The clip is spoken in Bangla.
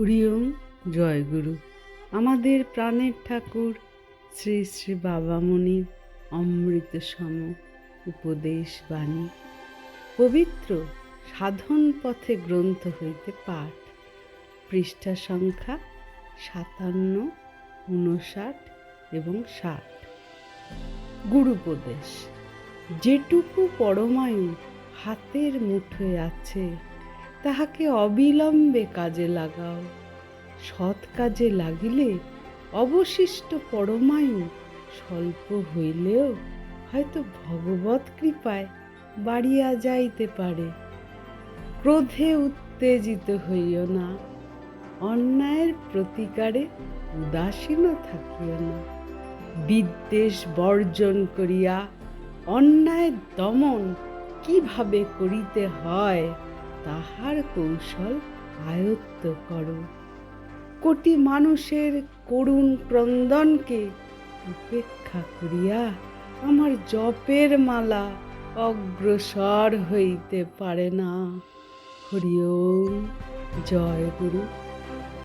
হরিওম জয়গুরু আমাদের প্রাণের ঠাকুর শ্রী শ্রী বাবামণির অমৃত সম উপদেশ বাণী। পবিত্র সাধন পথে গ্রন্থ হইতে পাঠ। পৃষ্ঠা সংখ্যা সাতান্ন, উনষাট এবং ষাট। গুরুপদেশ, যেটুকু পরমায়ু হাতের মুঠোয় আছে তাহাকে অবিলম্বে কাজে লাগাও। সৎ কাজে লাগিলে অবশিষ্ট পরমায়ু স্বল্প হইলেও হয়তো ভগবত কৃপায় বাড়িয়া যাইতে পারে। ক্রোধে উত্তেজিত হইও না, অন্যায়ের প্রতিকারে উদাসীন থাকিও না। বিদ্বেষ বর্জন করিয়া অন্যায় দমন কীভাবে করিতে হয়? তাহার কৌশল আয়ত্ত করো। কোটি মানুষের করুণ ক্রন্দনকে উপেক্ষা করিয়া আমার জপের মালা অগ্রসর হইতে পারে না। হরি ওম, জয় গুরু।